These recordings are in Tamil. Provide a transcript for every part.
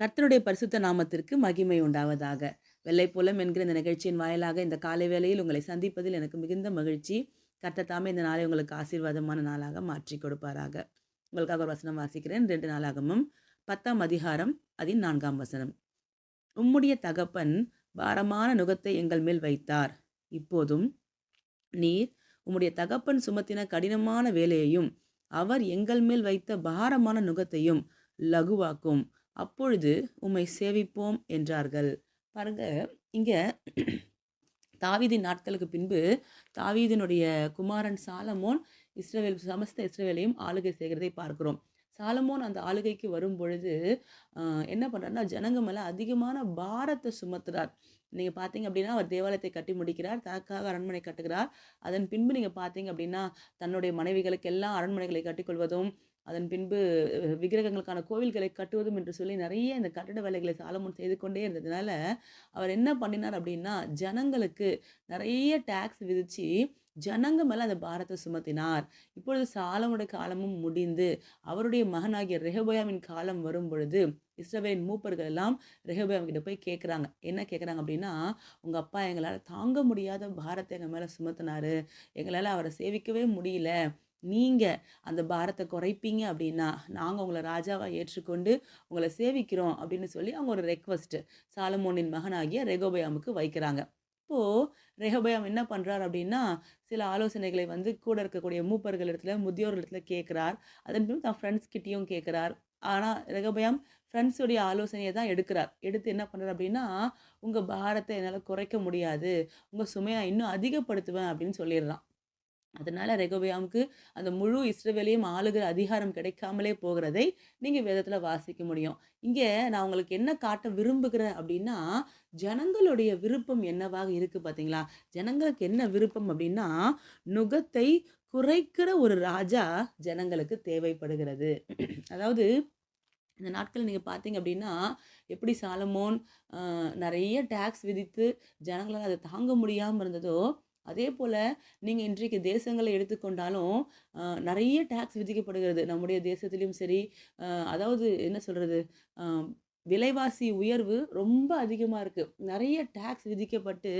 கர்த்தருடைய பரிசுத்த நாமத்திற்கு மகிமை உண்டாவதாக. வெள்ளைப்புலம் என்கிற இந்த நிகழ்ச்சியின் வாயிலாக இந்த காலை வேளையில் உங்களை சந்திப்பதில் எனக்கு மிகுந்த மகிழ்ச்சி. கர்த்தர் தாமே இந்த நாளை உங்களுக்கு ஆசீர்வாதமான நாளாக மாற்றி கொடுப்பாராக. உங்களுக்காக ஒரு வசனம் வாசிக்கிறேன். ரெண்டு நாளாகமும் பத்தாம் அதிகாரம் அதின் நான்காம் வசனம். உம்முடைய தகப்பன் பாரமான நுகத்தை எங்கள் மேல் வைத்தார். இப்போதும் நீர் உம்முடைய தகப்பன் சுமத்தின கடினமான வேலையையும் அவர் எங்கள் மேல் வைத்த பாரமான நுகத்தையும் லகுவாக்கும். அப்பொழுது உம்மை சேவிப்போம் என்றார்கள். பாருங்க இங்க தாவீதின் நாட்களுக்கு பின்பு தாவீதினுடைய குமாரன் சாலமோன் இஸ்ரவேல் சமஸ்த இஸ்ரவேலையும் ஆளுகை செய்கிறதை பார்க்கிறோம். சாலமோன் அந்த ஆளுகைக்கு வரும் பொழுது என்ன பண்ணுறாருன்னா ஜனங்க மேலே அதிகமான பாரத்தை சுமத்துறார். நீங்கள் பார்த்தீங்க அப்படின்னா அவர் தேவாலயத்தை கட்டி முடிக்கிறார் தனக்காக அரண்மனை கட்டுகிறார். அதன் பின்பு நீங்கள் பார்த்தீங்க அப்படின்னா தன்னுடைய மனைவிகளுக்கு எல்லாம் அரண்மனைகளை கட்டிக்கொள்வதும் அதன் பின்பு விக்கிரகங்களுக்கான கோவில்களை கட்டுவதும் என்று சொல்லி நிறைய இந்த கட்டட வேலைகளை சாலமோன் செய்து கொண்டே இருந்ததுனால அவர் என்ன பண்ணினார் அப்படின்னா ஜனங்களுக்கு நிறைய டேக்ஸ் விதித்து ஜனங்க மேலே அந்த பாரத்தை சுமத்தினார். இப்பொழுது சாலமுடைய காலமும் முடிந்து அவருடைய மகனாகிய ரெஹபயாமின் காலம் வரும் பொழுது இஸ்ரவேலின் மூப்பர்கள் எல்லாம் ரெஹபயாம் கிட்ட போய் கேட்குறாங்க என்ன கேட்குறாங்க அப்படின்னா உங்கள் அப்பா எங்களால் தாங்க முடியாத பாரத்தை எங்கள் மேலே சுமத்தினார். எங்களால் அவரை சேவிக்கவே முடியல. நீங்கள் அந்த பாரத்தை குறைப்பீங்க அப்படின்னா நாங்கள் உங்களை ராஜாவாக ஏற்றுக்கொண்டு உங்களை சேவிக்கிறோம் அப்படின்னு சொல்லி அவங்க ஒரு ரெக்வஸ்ட்டு சாலமோனின் மகனாகிய ரெகோபயாமுக்கு வைக்கிறாங்க. இப்போது ரெகோபயாம் என்ன பண்ணுறார் அப்படின்னா சில ஆலோசனைகளை வந்து கூட இருக்கக்கூடிய மூப்பர்கள் இடத்துல முதியோர் இடத்துல கேட்குறார். அதன் பின் தான் ஃப்ரெண்ட்ஸ் கிட்டேயும் கேட்குறார். ஆனால் ரெகோபயாம் ஃப்ரெண்ட்ஸுடைய ஆலோசனையை தான் எடுக்கிறார். எடுத்து என்ன பண்ணுறார் அப்படின்னா உங்கள் பாரத்தை என்னால் குறைக்க முடியாது. உங்கள் சுமையை இன்னும் அதிகப்படுத்துவேன் அப்படின்னு சொல்லிடுறான். அதனால ரெகோபியாமுக்கு அந்த முழு இஸ்ரவேலையும் ஆளுகிற அதிகாரம் கிடைக்காமலே போகிறதை நீங்கள் வேதத்தில் வாசிக்க முடியும். இங்கே நான் உங்களுக்கு என்ன காட்ட விரும்புகிறேன் அப்படின்னா ஜனங்களுடைய விருப்பம் என்னவாக இருக்குது பார்த்தீங்களா ஜனங்களுக்கு என்ன விருப்பம் அப்படின்னா நுகத்தை குறைக்கிற ஒரு ராஜா ஜனங்களுக்கு தேவைப்படுகிறது. அதாவது இந்த நாட்களில் நீங்கள் பார்த்தீங்க அப்படின்னா எப்படி சாலமோன் நிறைய டேக்ஸ் விதித்து ஜனங்களால் அதை தாங்க முடியாமல் இருந்ததோ அதே போல் நீங்கள் இன்றைக்கு தேசங்களை எடுத்துக்கொண்டாலும் நிறைய டேக்ஸ் விதிக்கப்படுகிறது. நம்முடைய தேசத்துலேயும் சரி அதாவது என்ன சொல்கிறது விலைவாசி உயர்வு ரொம்ப அதிகமாக இருக்குது நிறைய டேக்ஸ் விதிக்கப்பட்டு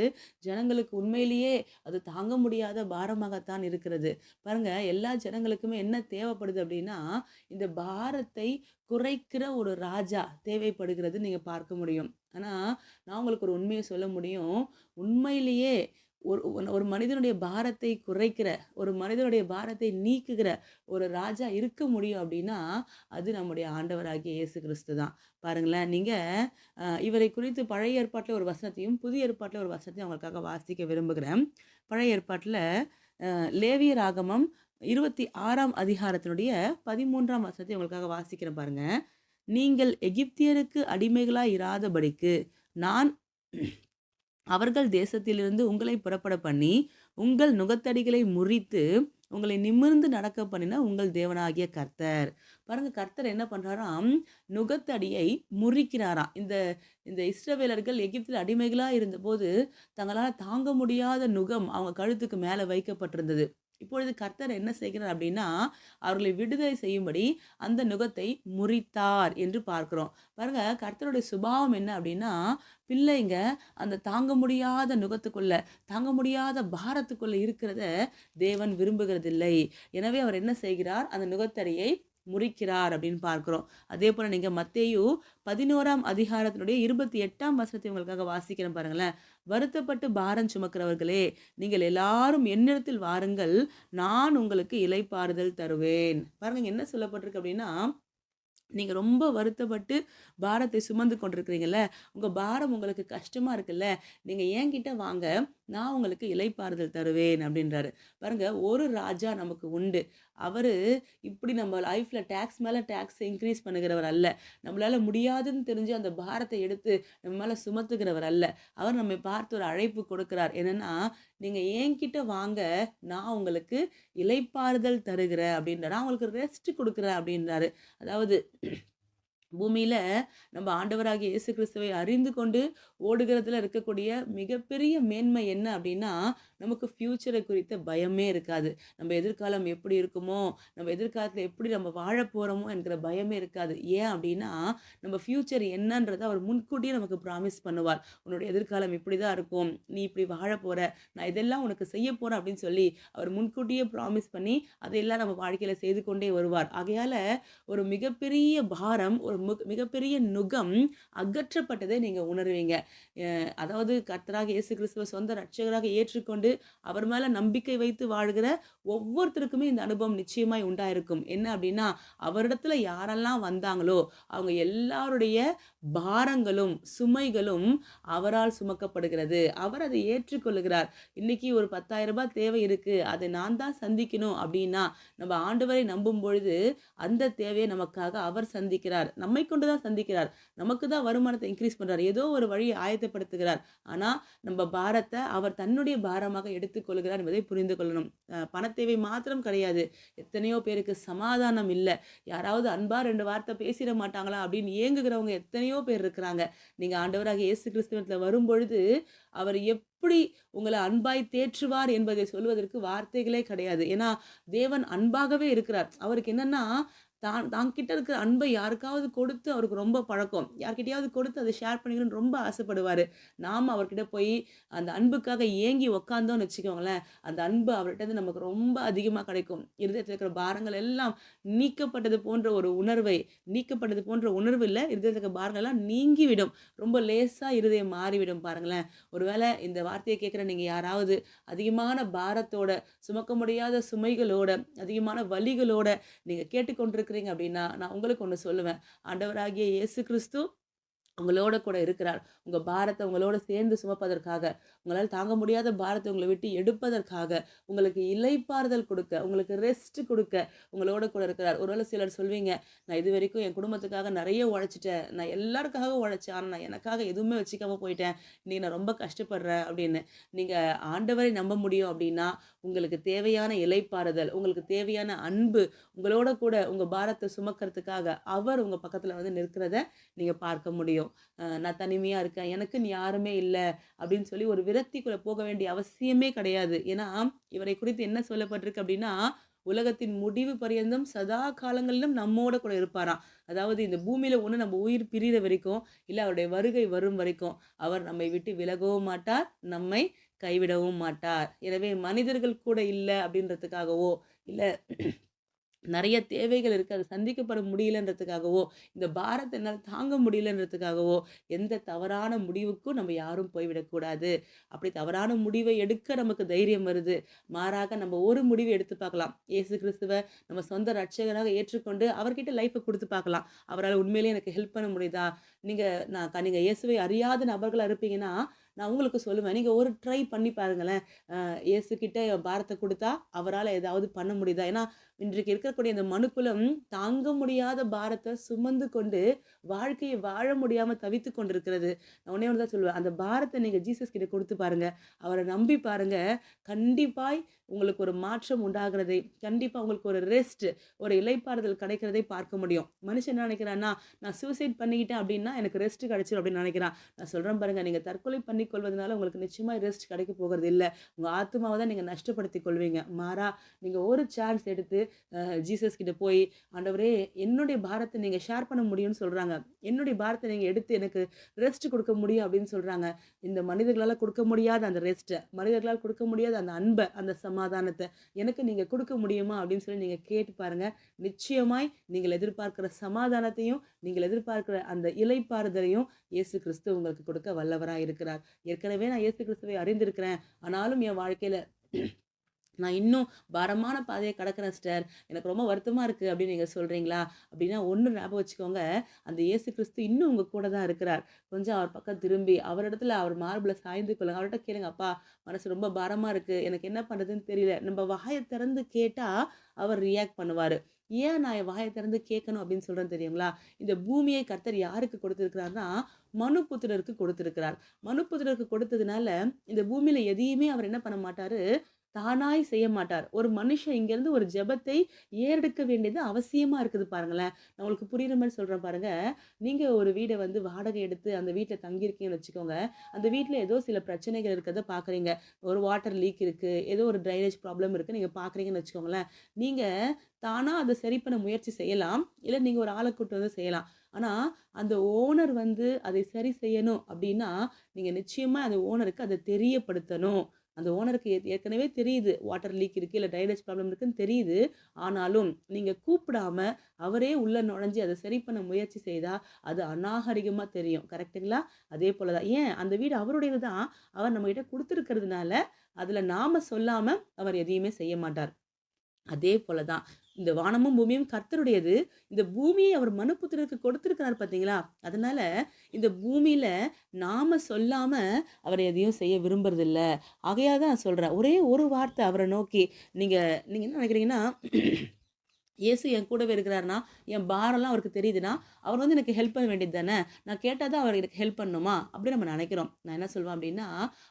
ஜனங்களுக்கு உண்மையிலேயே அது தாங்க முடியாத பாரமாகத்தான் இருக்கிறது. பாருங்கள் எல்லா ஜனங்களுக்குமே என்ன தேவைப்படுது அப்படின்னா இந்த பாரத்தை குறைக்கிற ஒரு ராஜா தேவைப்படுகிறது நீங்கள் பார்க்க முடியும். ஆனால் நான் உங்களுக்கு ஒரு உண்மையை சொல்ல முடியும். உண்மையிலேயே ஒரு ஒரு- ஒரு மனிதனுடைய பாரத்தை குறைக்கிற ஒரு மனிதனுடைய பாரத்தை நீக்குகிற ஒரு ராஜா இருக்க முடியும் அப்படின்னா அது நம்முடைய ஆண்டவராகிய இயேசு கிறிஸ்து தான். பாருங்களேன் நீங்கள் இவரை குறித்து பழைய ஏற்பாட்டில் ஒரு வசனத்தையும் புதிய ஏற்பாட்டில் ஒரு வசனத்தையும் அவங்களுக்காக வாசிக்க விரும்புகிறேன். பழைய ஏற்பாட்டில் லேவியர் ராகமம் இருபத்தி ஆறாம் அதிகாரத்தினுடைய பதிமூன்றாம் வசனத்தை உங்களுக்காக வாசிக்கிறேன் பாருங்க. நீங்கள் எகிப்தியருக்கு அடிமைகளாக இராதபடிக்கு நான் அவர்கள் தேசத்திலிருந்து உங்களை புறப்பட பண்ணி உங்கள் நுகத்தடிகளை முறித்து உங்களை நிமிர்ந்து நடக்க பண்ணினா உங்கள் தேவனாகிய கர்த்தர். பாருங்க கர்த்தர் என்ன பண்ணுறாராம் நுகத்தடியை முறிக்கிறாராம் இந்த இந்த இஸ்ரவேலர்கள் எகிப்தில் அடிமைகளாக இருந்தபோது தங்களால் தாங்க முடியாத நுகம் அவங்க கழுத்துக்கு மேலே வைக்கப்பட்டிருந்தது. இப்பொழுது கர்த்தர் என்ன செய்கிறார் அப்படின்னா அவர்களை விடுதலை செய்யும்படி அந்த நுகத்தை முறித்தார் என்று பார்க்கிறோம். பாருங்க கர்த்தருடைய சுபாவம் என்ன அப்படின்னா பிள்ளைங்க அந்த தாங்க முடியாத நுகத்துக்குள்ள தாங்க முடியாத பாரத்துக்குள்ள இருக்கிறத தேவன் விரும்புகிறதில்லை. எனவே அவர் என்ன செய்கிறார்? அந்த நுகத்தடியை முறிக்கிறார் அப்படின்னு பார்க்குறோம். அதே போல் நீங்கள் மத்தேயு பதினோராம் அதிகாரத்தினுடைய இருபத்தி எட்டாம் வசனத்தை உங்களுக்காக வாசிக்கிறேன் பாருங்களேன். வருத்தப்பட்டு பாரம் சுமக்கிறவர்களே நீங்கள் எல்லாரும் என்னிடத்தில் வாருங்கள் நான் உங்களுக்கு இலைப்பாறுதல் தருவேன். பாருங்கள் என்ன சொல்லப்பட்டிருக்கு அப்படின்னா நீங்கள் ரொம்ப வருத்தப்பட்டு பாரத்தை சுமந்து கொண்டிருக்கிறீங்கல்ல உங்கள் பாரம் உங்களுக்கு கஷ்டமாக இருக்குல்ல நீங்கள் என்கிட்ட வாங்க நான் உங்களுக்கு இலைப்பாறுதல் தருவேன் அப்படின்றாரு. பாருங்க ஒரு ராஜா நமக்கு உண்டு. அவர் இப்படி நம்ம லைஃப்பில் டேக்ஸ் மேலே டேக்ஸ் இன்க்ரீஸ் பண்ணுகிறவர் அல்ல. நம்மளால் முடியாதுன்னு தெரிஞ்சு அந்த பாரத்தை எடுத்து நம்ம மேலே சுமத்துகிறவர் அல்ல. அவர் நம்மை பார்த்து ஒரு அழைப்பு கொடுக்கிறார். என்னன்னா நீங்கள் என்கிட்ட வாங்க நான் உங்களுக்கு இலைப்பாறுதல் தருகிறேன் அப்படின்றார். நான் உங்களுக்கு ரெஸ்ட் கொடுக்குறேன் அப்படின்றாரு. அதாவது பூமியில் நம்ம ஆண்டவராகிய இயேசு கிறிஸ்துவை அறிந்து கொண்டு ஓடுகிறதுல இருக்கக்கூடிய மிகப்பெரிய மேன்மை என்ன அப்படின்னா நமக்கு ஃப்யூச்சரை குறித்த பயமே இருக்காது. நம்ம எதிர்காலம் எப்படி இருக்குமோ நம்ம எதிர்காலத்தில் எப்படி நம்ம வாழ போகிறோமோ என்கிற பயமே இருக்காது. ஏன் அப்படின்னா நம்ம ஃப்யூச்சர் என்னன்றதை அவர் முன்கூட்டியே நமக்கு ப்ராமிஸ் பண்ணுவார். உன்னோட எதிர்காலம் இப்படி தான் இருக்கும். நீ இப்படி வாழ போகிற நான் இதெல்லாம் உனக்கு செய்ய போகிறேன் அப்படின்னு சொல்லி அவர் முன்கூட்டியே ப்ராமிஸ் பண்ணி அதையெல்லாம் நம்ம வாழ்க்கையில் செய்து கொண்டே வருவார். ஆகையால் ஒரு மிகப்பெரிய பாரம் ஒரு முக் மிகப்பெரிய நுகம் அகற்றப்பட்டதை நீங்கள் உணர்வீங்க. அதாவது கர்த்தராக இயேசு கிறிஸ்துவ சொந்த ரட்சகராக ஏற்றுக்கொண்டு அவர் மேலே நம்பிக்கை வைத்து வாழ்கிற ஒவ்வொருத்தருக்குமே இந்த அனுபவம் நிச்சயமாய் உண்டாயிருக்கும். என்ன அப்படின்னா அவரிடத்துல யாரெல்லாம் வந்தாங்களோ அவங்க எல்லாருடைய பாரங்களும் சுமைகளும் அவரால் சுமக்கப்படுகிறது. அவர் அதை ஏற்றுக்கொள்கிறார். இன்னைக்கு ஒரு பத்தாயிரம் ரூபாய் தேவை இருக்கு. அதை நான் தான் சந்திக்கணும் அப்படின்னா நம்ம ஆண்டவரை நம்பும் பொழுது அந்த தேவையை நமக்காக அவர் சந்திக்கிறார். நம்மை கொண்டு தான் சந்திக்கிறார். நமக்கு தான் வருமானத்தை இன்க்ரீஸ் பண்றார். ஏதோ ஒரு வழியை ஆயத்தப்படுத்துகிறார். ஆனா நம்ம பாரத்தை அவர் தன்னுடைய பாரமாக எடுத்துக்கொள்கிறார் என்பதை புரிந்து கொள்ளணும். பணத்தேவை தேவை மாத்திரம் கிடையாது. எத்தனையோ பேருக்கு சமாதானம் இல்லை. யாராவது அன்பா ரெண்டு வார்த்தை பேசிட மாட்டாங்களா அப்படின்னு ஏங்குகிறவங்க எத்தனையோ பேர் இருக்கிறாங்க. நீங்க ஆண்டவராக இயேசு கிறிஸ்துவத்தில் வரும்பொழுது அவர் எப்படி உங்களை அன்பாய் தேற்றுவார் என்பதை சொல்வதற்கு வார்த்தைகளே கிடையாது. ஏன்னா தேவன் அன்பாகவே இருக்கிறார். அவருக்கு என்னன்னா தான் தான் கிட்ட இருக்கிற அன்பை யாருக்காவது கொடுத்து அவருக்கு ரொம்ப பழக்கம். யார்கிட்டயாவது கொடுத்து அதை ஷேர் பண்ணிக்கணும்னு ரொம்ப ஆசைப்படுவார். நாம் அவர்கிட்ட போய் அந்த அன்புக்காக ஏங்கி உக்காந்தோம்னு வச்சுக்கோங்களேன் அந்த அன்பு அவர்கிட்ட நமக்கு ரொம்ப அதிகமாக கிடைக்கும். இருதயத்தில் இருக்கிற பாரங்கள் எல்லாம் நீக்கப்பட்டது போன்ற ஒரு உணர்வை நீக்கப்பட்டது போன்ற உணர்வு இல்லை இருதயத்தில் இருக்கிற பாரங்கள் எல்லாம் நீங்கிவிடும். ரொம்ப லேசாக இருதயம் மாறிவிடும் பாருங்களேன். ஒருவேளை இந்த வார்த்தையை கேட்குற நீங்கள் யாராவது அதிகமான பாரத்தோட சுமக்க முடியாத சுமைகளோட அதிகமான வலிகளோட நீங்கள் இருக்கிறீங்க அப்படின்னா நான் உங்களுக்கு ஒன்று சொல்லுவேன். ஆண்டவராகிய இயேசு கிறிஸ்து உங்களோட கூட இருக்கிறார். உங்கள் பாரத்தை உங்களோட சேர்ந்து சுமப்பதற்காக உங்களால் தாங்க முடியாத பாரத்தை உங்களை விட்டு எடுப்பதற்காக உங்களுக்கு இலைப்பாறுதல் கொடுக்க உங்களுக்கு ரெஸ்ட் கொடுக்க உங்களோட கூட இருக்கிறார். ஒருவேளை சிலர் சொல்வீங்க நான் இது வரைக்கும் என் குடும்பத்துக்காக நிறைய உழைச்சிட்டேன். நான் எல்லாருக்காக உழைச்சேன். ஆனால் நான் எனக்காக எதுவுமே வச்சுக்காம போயிட்டேன். இன்றைக்கி நான் ரொம்ப கஷ்டப்படுறேன் அப்படின்னு. நீங்கள் ஆண்டவரை நம்ப முடியும் அப்படின்னா உங்களுக்கு தேவையான இலைப்பாறுதல் உங்களுக்கு தேவையான அன்பு உங்களோட கூட உங்கள் பாரத்தை சுமக்கிறதுக்காக அவர் உங்கள் பக்கத்தில் வந்து நிற்கிறத நீங்கள் பார்க்க முடியும். தெரியும் நான் தனிமையாக இருக்கேன். எனக்குன்னு யாருமே இல்லை அப்படின்னு சொல்லி ஒரு விரக்திக்குள்ளே போக வேண்டிய அவசியமே கிடையாது. ஏன்னா இவரை குறித்து என்ன சொல்லப்பட்டிருக்கு அப்படின்னா உலகத்தின் முடிவு பரியந்தம் சதா காலங்களிலும் நம்மோட கூட இருப்பாராம். அதாவது இந்த பூமியில் ஒன்று நம்ம உயிர் பிரிகிற வரைக்கும் இல்லை அவருடைய வருகை வரும் வரைக்கும் அவர் நம்மை விட்டு விலகவும் மாட்டார் நம்மை கைவிடவும் மாட்டார். எனவே மனிதர்கள் கூட இல்லை அப்படின்றதுக்காகவோ இல்லை நிறைய தேவைகள் இருக்குது அது சந்திக்கப்பட முடியலன்றதுக்காகவோ இந்த பாரத்தை என்னால் தாங்க முடியலன்றதுக்காகவோ எந்த தவறான முடிவுக்கும் நம்ம யாரும் போய்விடக்கூடாது அப்படி தவறான முடிவை எடுக்க நமக்கு தைரியம் வருது. மாறாக நம்ம ஒரு முடிவை எடுத்து பார்க்கலாம். இயேசு கிறிஸ்துவை நம்ம சொந்த ரட்சகராக ஏற்றுக்கொண்டு அவர்கிட்ட லைஃப்பை கொடுத்து பார்க்கலாம். அவரால் உண்மையிலேயே எனக்கு ஹெல்ப் பண்ண முடியுதா? நீங்கள் நான் நீங்கள் இயேசுவை அறியாத நபர்களாக இருப்பீங்கன்னா நான் உங்களுக்கு சொல்லுவேன். நீங்கள் ஒரு ட்ரை பண்ணி பாருங்களேன். இயேசுக்கிட்ட பாரத்தை கொடுத்தா அவரால் ஏதாவது பண்ண முடியுதா? ஏன்னா இன்றைக்கு இருக்கக்கூடிய இந்த மனுக்குலம் தாங்க முடியாத பாரத்தை சுமந்து கொண்டு வாழ்க்கையை வாழ முடியாமல் தவித்து கொண்டிருக்கிறது. நான் ஒன்றே ஒன்று தான் சொல்லுவேன். அந்த பாரத்தை நீங்கள் ஜீசஸ் கிட்ட கொடுத்து பாருங்கள் அவரை நம்பி பாருங்கள் கண்டிப்பாய் உங்களுக்கு ஒரு மாற்றம் உண்டாகிறதை கண்டிப்பாக உங்களுக்கு ஒரு ரெஸ்ட் ஒரு இலைப்பாறுதல் கிடைக்கிறதை பார்க்க முடியும். மனுஷன் என்ன நினைக்கிறான்னா நான் சூசைட் பண்ணிக்கிட்டேன் அப்படின்னா எனக்கு ரெஸ்ட் கிடைச்சிடும் அப்படின்னு நினைக்கிறான். நான் சொல்கிறேன் பாருங்கள் நீங்கள் தற்கொலை பண்ணி கொள்வதனால உங்களுக்கு நிச்சயமாக ரெஸ்ட் கிடைக்க போகிறது இல்லை. உங்கள் ஆத்மாவை தான் நீங்கள் நஷ்டப்படுத்தி கொள்வீங்க. மாறா நீங்கள் ஒரு சான்ஸ் எடுத்து ஜீசஸ் கிட்ட போய் ஆண்டவரே என்னுடைய பாரத்தை நீங்கள் ஷேர் பண்ண முடியும்னு சொல்கிறாங்க என்னுடைய பாரத்தை நீங்கள் எடுத்து எனக்கு ரெஸ்ட் கொடுக்க முடியும் அப்படின்னு சொல்கிறாங்க இந்த மனிதர்களால் கொடுக்க முடியாத அந்த ரெஸ்ட்டை மனிதர்களால் கொடுக்க முடியாத அந்த அன்பை அந்த சமாதானத்தை எனக்கு நீங்கள் கொடுக்க முடியுமா அப்படின்னு சொல்லி நீங்கள் கேட்டு பாருங்கள் நிச்சயமாய் நீங்கள் எதிர்பார்க்கிற சமாதானத்தையும் நீங்கள் எதிர்பார்க்கிற அந்த இலைப்பாறுதலையும் இயேசு கிறிஸ்து உங்களுக்கு கொடுக்க வல்லவராக இருக்கிறார் ஏற்கனவே நான் இயேசு கிறிஸ்துவை அறிந்திருக்கிறேன். ஆனாலும் என் வாழ்க்கையில் நான் இன்னும் பாரமான பாதையை கடக்கிறேன் சிஸ்டர். எனக்கு ரொம்ப வருத்தமாக இருக்குது அப்படின்னு நீங்கள் சொல்கிறீங்களா அப்படின்னா ஒன்று ஞாபகம் வச்சுக்கோங்க. அந்த இயேசு கிறிஸ்து இன்னும் உங்கள் கூட தான் இருக்கிறார். கொஞ்சம் அவர் பக்கம் திரும்பி அவரிடத்துல அவர் மார்பில் சாய்ந்து கொள்ளுங்க. அவர்கிட்ட கேளுங்க அப்பா மனசு ரொம்ப பாரமாக இருக்குது எனக்கு என்ன பண்ணுறதுன்னு தெரியல. நம்ம வாயை திறந்து கேட்டால் அவர் ரியாக்ட் பண்ணுவார். ஏன் நான் என் வாயை திறந்து கேட்கணும் அப்படின்னு சொல்கிறேன் தெரியுங்களா? இந்த பூமியை கர்த்தர் யாருக்கு கொடுத்துருக்கிறாருன்னா மனுபுத்திரருக்கு கொடுத்துருக்கிறார். மனுபுத்திரருக்கு கொடுத்ததுனால இந்த பூமியில் எதையுமே அவர் என்ன பண்ண மாட்டார்? தானாய் செய்ய மாட்டார். ஒரு மனுஷன் இங்கேருந்து ஒரு ஜெபத்தை ஏறெடுக்க வேண்டியது அவசியமாக இருக்குது பாருங்களேன். நான் உங்களுக்கு புரியுற மாதிரி சொல்கிறேன் பாருங்கள் நீங்கள் ஒரு வீடை வந்து வாடகை எடுத்து அந்த வீட்டில் தங்கியிருக்கீங்கன்னு வச்சுக்கோங்க. அந்த வீட்டில் ஏதோ சில பிரச்சனைகள் இருக்கிறத பார்க்குறீங்க. ஒரு வாட்டர் லீக் இருக்குது ஏதோ ஒரு ட்ரைனேஜ் ப்ராப்ளம் இருக்குது நீங்கள் பார்க்குறீங்கன்னு வச்சுக்கோங்களேன். நீங்கள் தானாக அதை சரி பண்ண முயற்சி செய்யலாம். இல்லை நீங்கள் ஒரு ஆளை கூட்டு வந்து செய்யலாம். ஆனால் அந்த ஓனர் வந்து அதை சரி செய்யணும் அப்படின்னா நீங்கள் நிச்சயமாக அந்த ஓனருக்கு அதை தெரியப்படுத்தணும். அந்த ஓனருக்கு ஏ ஏற்கனவே தெரியுது. வாட்டர் லீக் இருக்குது இல்லை ட்ரைனேஜ் ப்ராப்ளம் இருக்குன்னு தெரியுது. ஆனாலும் நீங்கள் கூப்பிடாம அவரே உள்ளே நுழைஞ்சு அதை சரி பண்ண முயற்சி செய்தால் அது அநாகரிகமாக தெரியும். கரெக்ட்டுங்களா? அதே போல தான். ஏன் அந்த வீடு அவருடையது தான். அவர் நம்மகிட்ட கொடுத்துருக்கிறதுனால அதில் நாம் சொல்லாமல் அவர் எதையுமே செய்ய மாட்டார். அதே போல தான். இந்த வானமும், பூமியும் கர்த்தருடையது. இந்த பூமியை அவர் மனுபுத்திரருக்கு கொடுத்திருக்கிறார் பார்த்தீங்களா? அதனால இந்த பூமியில நாம சொல்லாம அவர் எதையும் செய்ய விரும்புறதில்ல. ஆகையாக தான் சொல்கிறேன் ஒரே ஒரு வார்த்தை அவரை நோக்கி நீங்க நீங்க என்ன நினைக்கிறீங்கன்னா இயேசு என் கூடவே இருக்கிறாருன்னா, என் பாரம்லாம் அவருக்கு தெரியுதுன்னா, அவர் வந்து எனக்கு ஹெல்ப் பண்ண வேண்டியது தானே! நான் கேட்டால் தான் அவர் எனக்கு ஹெல்ப் பண்ணணுமா? அப்படின்னு நம்ம நினைக்கிறோம் நான் என்ன சொல்வேன் அப்படின்னா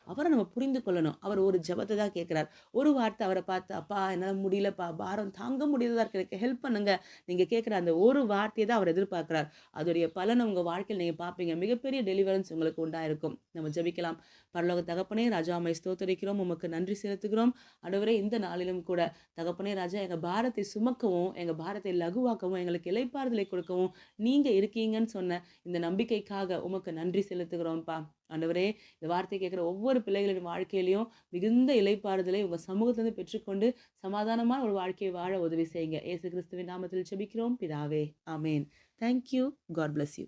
அவரை நம்ம புரிந்து கொள்ளணும். அவர் ஒரு ஜபத்தை தான் கேட்குறார் ஒரு வார்த்தை அவரை பார்த்து, "அப்பா என்னால் முடியலப்பா. பாரம் தாங்க முடியாததாக இருக்கு. எனக்கு ஹெல்ப் பண்ணுங்க." நீங்கள் கேட்குற அந்த ஒரு வார்த்தையை தான் அவர் எதிர்பார்க்குறார் அதோடைய பலன உங்கள் வாழ்க்கையில் நீங்கள் பார்ப்பீங்க. மிகப்பெரிய டெலிவரன்ஸ் உங்களுக்கு உண்டாயிருக்கும். நம்ம ஜெபிக்கலாம். பரலோக தகப்பனே, ராஜா உம்மை ஸ்தோத்தரிக்கிறோம். உமக்கு நன்றி செலுத்துகிறோம். அடுவரே இந்த நாளிலும் கூட தகப்பனே ராஜா எங்கள் பாரத்தை சுமக்கவும், எங்கள் பாரத்தை லகுவாக்கவும், எங்களுக்கு இலைப்பாறுதலை கொடுக்கவும் நீங்கள் நீங்க இருக்கீங்கன்னு சொன்ன இந்த நம்பிக்கைக்காக உமக்கு நன்றி செலுத்துகிறோம்ப்பா. ஆண்டவரே இந்த வார்த்தை கேட்குற ஒவ்வொரு பிள்ளைகளின் வாழ்க்கையிலையும் மிகுந்த இலைப்பாறுதலை உங்கள் சமூகத்திலிருந்து பெற்றுக்கொண்டு, சமாதானமான ஒரு வாழ்க்கையை வாழ உதவி செய்யுங்க. ஏசு கிறிஸ்துவின் நாமத்தில் செபிக்கிறோம் பிதாவே. ஆமேன் thank you. God bless you.